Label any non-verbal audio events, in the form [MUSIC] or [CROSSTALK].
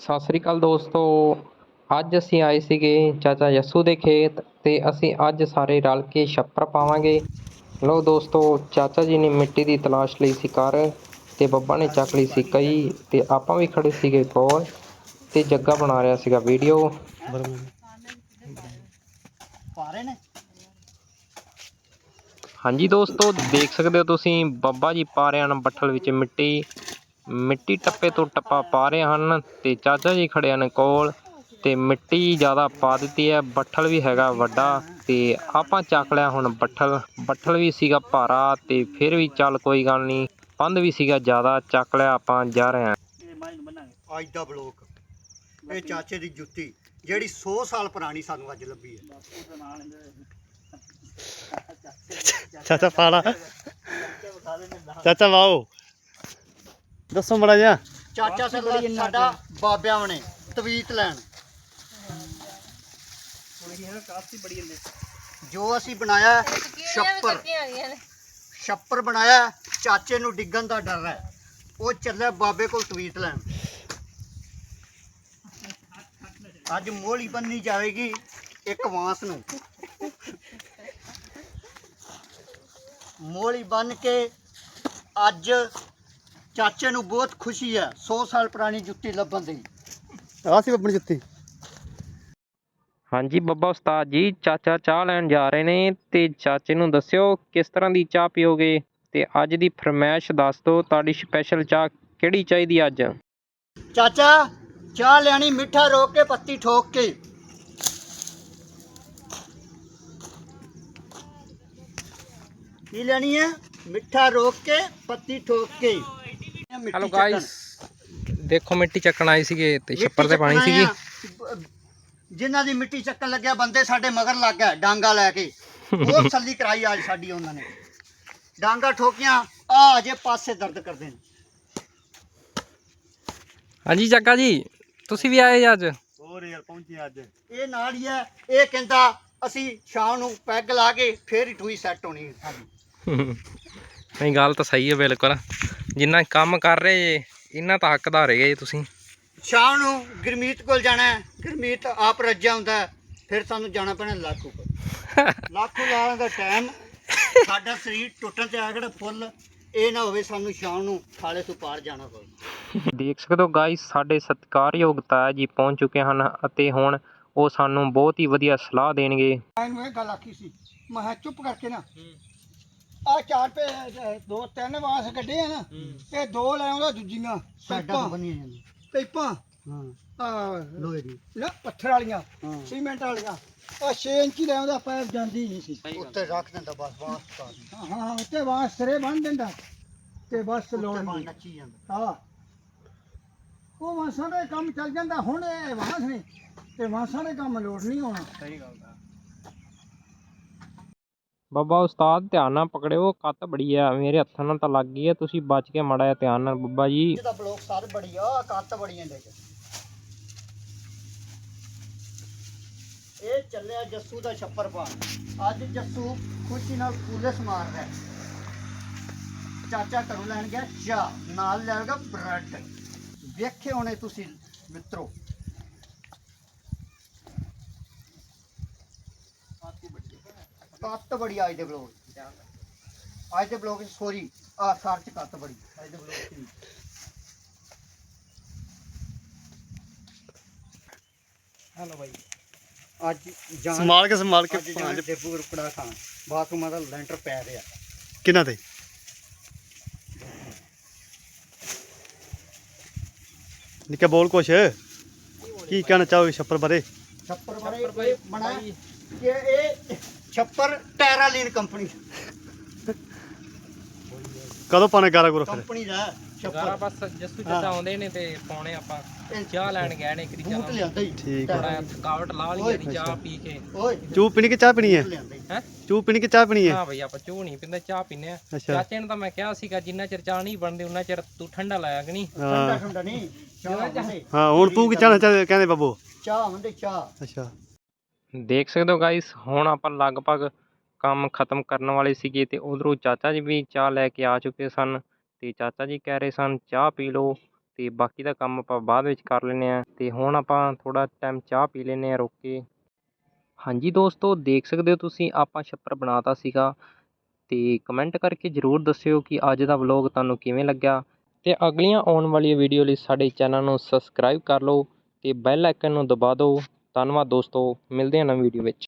ਸਤਿ ਸ੍ਰੀ ਅਕਾਲ ਦੋਸਤੋ। ਅੱਜ ਅਸੀਂ ਆਏ ਸੀਗੇ ਚਾਚਾ ਯੱਸੂ ਦੇ ਖੇਤ ਤੇ ਅਸੀਂ ਅੱਜ ਸਾਰੇ ਰਲ ਕੇ ਛੱਪਰ ਪਾਵਾਂਗੇ। ਲਓ ਦੋਸਤੋ, ਚਾਚਾ ਜੀ ਨੇ ਮਿੱਟੀ ਦੀ ਤਲਾਸ਼ ਲਈ ਸੀ ਕਰ ਤੇ ਬੱਬਾ ਨੇ ਚੱਕ ਲਈ ਸੀ ਕਈ ਤੇ ਆਪਾਂ ਵੀ ਖੜੇ ਸੀਗੇ ਕੋਲ ਤੇ ਜੱਗਾ ਬਣਾ ਰਿਹਾ ਸੀਗਾ ਵੀਡੀਓ। ਹਾਂਜੀ ਦੋਸਤੋ, ਦੇਖ ਸਕਦੇ ਹੋ ਤੁਸੀਂ, ਬੱਬਾ ਜੀ ਪਾ ਰਹੇ ਬੱਠਲ ਵਿੱਚ ਮਿੱਟੀ। ਮਿੱਟੀ ਟੱਪੇ ਤੋਂ ਟੱਪਾ ਪਾ ਰਹੇ ਹਨ ਤੇ ਚਾਚਾ ਜੀ ਖੜੇ ਹਨ ਕੋਲ ਤੇ ਮਿੱਟੀ ਜ਼ਿਆਦਾ ਪਾ ਦਿੱਤੀ ਹੈ। ਬੱਠਲ ਵੀ ਹੈਗਾ ਵੱਡਾ ਤੇ ਆਪਾਂ ਚੱਕ ਲਿਆ ਹੁਣ ਬੱਠਲ। ਬੱਠਲ ਵੀ ਸੀਗਾ ਭਾਰਾ ਤੇ ਫਿਰ ਵੀ ਚੱਲ ਕੋਈ ਗੱਲ ਨਹੀਂ। ਪੰਧ ਵੀ ਸੀਗਾ ਜ਼ਿਆਦਾ ਚੱਕ ਲਿਆ ਆਪਾਂ ਜਾ ਰਹੇ ਹਾਂ। ਇਹ ਮਾਈਨ ਬਣਾਂਗੇ ਅੱਜ ਦਾ ਬਲੋਕ। ਇਹ ਚਾਚੇ ਦੀ ਜੁੱਤੀ ਜਿਹੜੀ 100 ਸਾਲ ਪੁਰਾਣੀ ਸਾਨੂੰ ਅੱਜ ਲੱਭੀ ਹੈ। ਚਾਚਾ ਪਾਲਾ ਚਾਚਾ ਵਾਓ। ਦੱਸੋ ਮੜਾ ਜਾ ਚਾਚਾ ਸਾਡਾ ਸਾਡਾ ਬਾਬਿਆਂ ਨੇ ਤਵੀਤ ਲੈਣ। ਜੋ ਅਸੀਂ ਬਣਾਇਆ ਛੱਪਰ। ਛੱਪਰ ਬਣਾਇਆ ਚਾਚੇ ਨੂੰ ਡਿੱਗਣ ਦਾ ਡਰ ਹੈ। ਉਹ ਚੱਲਿਆ ਬਾਬੇ ਕੋਲ ਤਵੀਤ ਲੈਣ। ਅੱਜ ਮੋਹਲੀ ਬੰਨੀ ਜਾਵੇਗੀ ਇੱਕ ਵਾਂਸ ਨੂੰ। ਮੋਹਲੀ ਬੰਨ ਕੇ ਅੱਜ ਚਾਚੇ ਨੂੰ ਬਹੁਤ ਖੁਸ਼ੀ ਹੈ 100 ਸਾਲ ਪੁਰਾਣੀ ਜੁੱਤੀ ਲੱਭਣ ਦੀ। ਆ ਸੀ ਆਪਣੀ ਜੁੱਤੀ। ਹਾਂਜੀ ਬੱਬਾ ਉਸਤਾਦ ਜੀ ਚਾਚਾ ਚਾਹ ਲੈਣ ਜਾ ਰਹੇ ਨੇ ਤੇ ਚਾਚੇ ਨੂੰ ਦੱਸਿਓ ਕਿਸ ਤਰ੍ਹਾਂ ਦੀ ਚਾਹ ਪੀਓਗੇ? ਤੇ ਅੱਜ ਦੀ ਫਰਮਾਇਸ਼ ਦੱਸ ਦਿਓ ਤੁਹਾਡੀ ਸਪੈਸ਼ਲ ਚਾਹ ਕਿਹੜੀ ਚਾਹੀਦੀ ਅੱਜ? ਚਾਚਾ ਚਾਹ ਲੈਣੀ ਮਿੱਠਾ ਰੋਕ ਕੇ ਪੱਤੀ ਠੋਕ ਕੇ। ਕੀ ਲੈਣੀ ਹੈ? ਮਿੱਠਾ ਰੋਕ ਕੇ ਪੱਤੀ ਠੋਕ ਕੇ। ਮਿੱਟੀ ਹੈਲੋ। ਗਾਇਸ ਦੇਖੋ ਮਿੱਟੀ ਚੱਕਣ ਆਏ ਸੀਗੇ ਤੇ ਮਿੱਟੀ ਛੱਪਰ ਤੇ ਪਾਣੀ ਸੀਗੀ। ਜਿਨ੍ਹਾਂ ਦੀ ਮਿੱਟੀ ਚੱਕਣ ਲੱਗਿਆ ਬੰਦੇ ਸਾਡੇ ਮਗਰ ਲੱਗ ਗਏ ਡਾਂਗਾ ਲੈ ਕੇ। ਬਹੁਤ [LAUGHS] ਸੱਲੀ ਕਰਾਈ ਅੱਜ ਸਾਡੀ ਉਹਨਾਂ ਨੇ। ਡਾਂਗਾ ਠੋਕੀਆਂ ਆ ਅਜੇ ਪਾਸੇ ਦਰਦ ਕਰਦੇ ਨੇ। ਹਾਂਜੀ ਚੱਕਾ ਜੀ ਤੁਸੀਂ ਵੀ ਆਏ ਅੱਜ? ਹੋਰ ਯਾਰ ਪਹੁੰਚੀ ਅੱਜ। ਇਹ ਨਾਲ ਹੀ ਹੈ ਇਹ ਕਹਿੰਦਾ ਅਸੀਂ ਸ਼ਾਮ ਨੂੰ ਪੈਗ ਲਾ ਕੇ ਫੇਰ ਹੀ ਟੂਈ ਸੈੱਟ ਹੋਣੀ ਹੈ ਸਾਡੀ। [LAUGHS] ਨਹੀਂ ਗੱਲ ਤਾਂ ਸਹੀ ਹੈ ਬਿਲਕੁਲ। ਜਿੰਨਾ ਕੰਮ ਕਰ ਰਹੇ ਜੇ ਇਹਨਾਂ ਤਾਂ ਹੱਕਦਾਰ ਹੈਗੇ ਜੀ ਤੁਸੀਂ। ਸ਼ਾਮ ਨੂੰ ਗੁਰਮੀਤ ਕੋਲ ਜਾਣਾ ਹੈ। ਗੁਰਮੀਤ ਆਪ ਰੱਜਿਆ ਹੁੰਦਾ ਹੈ, ਫਿਰ ਸਾਨੂੰ ਜਾਣਾ ਪੈਣਾ ਲਾਖੂ ਕੋਲ। [LAUGHS] ਲਾਖੂ ਲਾਣ ਦਾ ਟਾਈਮ ਸਾਡਾ ਸਰੀਰ ਟੁੱਟਣ ਤੇ ਆ ਕਿਹੜਾ ਫੁੱਲ ਇਹ ਨਾ ਹੋਵੇ ਸਾਨੂੰ ਸ਼ਾਮ ਨੂੰ ਖਾਲੇ ਤੋਂ ਪਾਰ ਜਾਣਾ ਪਵੇ। ਦੇਖ ਸਕਦੇ ਹੋ ਗਾਇਸ ਸਾਡੇ ਸਤਿਕਾਰਯੋਗ ਤਾਇਆ ਜੀ ਪਹੁੰਚ ਚੁੱਕੇ ਹਨ ਅਤੇ ਹੁਣ ਉਹ ਸਾਨੂੰ ਬਹੁਤ ਹੀ ਵਧੀਆ ਸਲਾਹ ਦੇਣਗੇ। ਇਹਨੂੰ ਇਹ ਗੱਲ ਆਖੀ ਸੀ ਮੈਂ ਕਿਹਾ ਚੁੱਪ ਕਰਕੇ ਨਾ ਆ ਚਾਰ ਪੇ ਦੋ ਤਿੰਨ ਵਾਸ ਕੱਢੇ ਆ ਨਾ ਤੇ ਦੋ ਲੈ ਆਉਂਦਾ ਦੂਜੀਆਂ ਪਾਈਪਾਂ ਪਾਈਪਾਂ ਹਾਂ। ਲੋਹੇ ਦੀ ਨਾ ਪੱਥਰ ਵਾਲੀਆਂ ਸੀਮੈਂਟ ਵਾਲੀਆਂ। ਆ 6 ਇੰਚੀ ਲੈ ਆਉਂਦਾ ਪਾਈਪ ਜਾਂਦੀ ਨਹੀਂ ਸੀ। ਉੱਤੇ ਰੱਖ ਦਿੰਦਾ ਬਸ ਵਾਸ ਹਾਂ ਹਾਂ ਉੱਤੇ ਵਾਸ ਸਿਰੇ ਬੰਨ ਦਿੰਦਾ ਤੇ ਬਸ ਲੋੜ ਨਹੀਂ। ਨੱਚੀ ਜਾਂਦਾ। ਹਾਂ। ਉਹ ਵਾਸਾਂ ਦਾ ਕੰਮ ਚੱਲ ਜਾਂਦਾ ਹੁਣ ਇਹ ਵਾਸ ਨੇ ਤੇ ਵਾਸਾਂ ਦੇ ਕੰਮ ਲੋੜ ਨਹੀਂ ਹੋਣਾ। ਬਾਬਾ ਉਸਤਾਦ, ਧਿਆਨ ਨਾਲ ਪਕੜਿਓ, ਕੱਤ ਬੜੀ ਆ, ਮੇਰੇ ਹੱਥਾਂ ਨਾਲ ਤਾਂ ਲੱਗ ਗਈ ਹੈ ਤੁਸੀਂ ਬਚ ਕੇ ਮੜਾ ਧਿਆਨ ਨਾਲ ਬੱਬਾ ਜੀ। ਇਹਦਾ ਬਲੋਕ ਸਰ ਬੜੀ ਆ ਕੱਤ ਬੜੀ ਇਹਦੇ ਇਹ ਚੱਲਿਆ ਜੱਸੂ ਦਾ ਛੱਪਰ ਪਾਣ ਅੱਜ ਜੱਸੂ ਖੁਸ਼ੀ ਨਾਲ ਪੁਲਿਸ ਮਾਰ ਰਿਹਾ ਚਾਚਾ ਘਰੋਂ ਲੈਣ ਗਿਆ ਚਾਹ, ਨਾਲ ਲੈਣਗਾ ਬ੍ਰੈਡ। ਵੇਖੇ ਹੋਣੇ ਤੁਸੀਂ ਮਿੱਤਰੋ। ਕੱਤ ਬੜੀ ਅੱਜ ਦੇ ਬਲੋਕ ਅੱਜ ਦੇ ਬਲੋਕ ਸੋਰੀ ਆ ਸਰ ਚ ਕੱਤ ਬੜੀ। ਅੱਜ ਦੇ ਬਲੋਕ ਚ ਹੈਲੋ ਬਾਈ। ਅੱਜ ਜਾਣ ਸੰਭਾਲ ਕੇ ਸੰਭਾਲ ਕੇ ਅੱਜ ਜਾਣ ਡੇਬੂ ਰੁਕੜਾ ਖਾਨ ਬਾਥਰੂਮਾਂ ਦਾ ਲੈਂਟਰ ਪੈ ਰਿਹਾ। ਕਿਹਨਾਂ ਤੇ? ਨਿੱਕਾ ਬੋਲ ਕੁਛ। ਕੀ ਕਹਿਣਾ ਚਾਹੋਗੇ ਛੱਪਰ ਬਾਰੇ? ਛੱਪਰ ਬਾਰੇ ਇਹ ਬਣਾ ਕਿ ਇਹ ਛੱਪਰ ਟੈਰਾਲੀਨ ਕੰਪਨੀ। ਕਦੋਂ ਪਾਣੇ ਗਾਰਾ ਗੁਰਾ ਫਿਰ? ਕੰਪਨੀ ਦਾ ਹੈ ਗਾਰਾ ਛੱਪਰ ਬਸ ਜੱਸੂ ਹਾਂ। ਆਉਂਦੇ ਨੇ ਤੇ ਪਾਉਣੇ ਆਪਾਂ। ਚਾਹ ਲੈਣ ਗਏ ਨੇ ਇੱਕ ਬੂਟ ਲਿਆਂਦਾ ਹੀ। ਠੀਕ ਆ। ਥੋੜਾ ਥਕਾਵਟ ਲਾ ਲਈ ਇਹਦੀ ਚਾਹ ਪੀ ਕੇ। ਓਏ। ਚੂ ਪੀਣੀ ਕਿ ਚਾਹ ਪੀਣੀ ਹੈ? ਬੂਟ ਲਿਆਂਦਾ ਈ। ਹੈ? ਚੂ ਪੀਣੀ ਕਿ ਚਾਹ ਪੀਣੀ ਹੈ? ਹਾਂ ਬਈ ਆਪਾਂ ਚਾਹ ਨਹੀਂ ਪੀਂਦੇ ਚਾਹ ਪੀਨੇ ਆ ਅੱਛਾ। ਚਾਚੇ ਨੂੰ ਤਾਂ ਮੈਂ ਕਿਹਾ ਸੀਗਾ ਜਿੰਨਾ ਚਿਰ ਚਾਹ ਨਹੀਂ ਬਣਦੀ ਉਹਨਾਂ ਚਿਰ ਤੂੰ ਠੰਡਾ ਲਾਇਆ ਕਿ ਨਹੀਂ? ਠੰਡਾ ਹਾਂ। ਠੰਡਾ ਨਹੀਂ ਚਾਹ ਹੁੰਦੇ। ਹਾਂ ਹੁਣ ਤੂੰ ਕੀ ਚਾਹ ਕਹਿੰਦੇ ਬਾਬੂ। ਚਾਹ ਹੁੰਦੇ ਚਾਹ। ਅੱਛਾ। ਦੇਖ ਸਕਦੇ ਹੋ ਗਾਇਸ ਹੁਣ ਆਪਾਂ ਲਗਭਗ ਕੰਮ ਖਤਮ ਕਰਨ ਵਾਲੇ ਸੀਗੇ ਤੇ ਉਧਰੋਂ ਚਾਚਾ ਜੀ ਵੀ ਚਾਹ ਲੈ ਕੇ ਆ ਚੁੱਕੇ ਸਨ ਤੇ ਚਾਚਾ ਜੀ ਕਹਿ ਰਹੇ ਸਨ, ਚਾਹ ਪੀ ਲਓ ਤੇ ਬਾਕੀ ਦਾ ਕੰਮ ਆਪਾਂ ਬਾਅਦ ਵਿੱਚ ਕਰ ਲੈਂਦੇ ਆ ਤੇ ਹੁਣ ਆਪਾਂ ਥੋੜਾ ਟਾਈਮ ਚਾਹ ਪੀ ਲੈਂਦੇ ਆ ਰੁਕ ਕੇ। ਹਾਂਜੀ ਦੋਸਤੋ, ਦੇਖ ਸਕਦੇ ਹੋ ਤੁਸੀਂ ਆਪਾਂ ਛੱਪਰ ਬਣਾਤਾ ਸੀਗਾ ਤੇ ਕਮੈਂਟ ਕਰਕੇ ਜਰੂਰ ਦੱਸਿਓ ਕਿ ਅੱਜ ਦਾ ਵਲੌਗ ਤੁਹਾਨੂੰ ਕਿਵੇਂ ਲੱਗਿਆ ਤੇ ਅਗਲੀਆਂ ਆਉਣ ਵਾਲੀਆਂ ਵੀਡੀਓ ਲਈ ਸਾਡੇ ਚੈਨਲ ਨੂੰ ਸਬਸਕ੍ਰਾਈਬ ਕਰ ਲਓ ਤੇ ਬੈਲ ਆਈਕਨ ਨੂੰ ਦਬਾ ਦਿਓ। ਧੰਨਵਾਦ ਦੋਸਤੋ ਮਿਲਦੇ ਹਾਂ ਨਵੀਂ ਵੀਡੀਓ ਵਿੱਚ।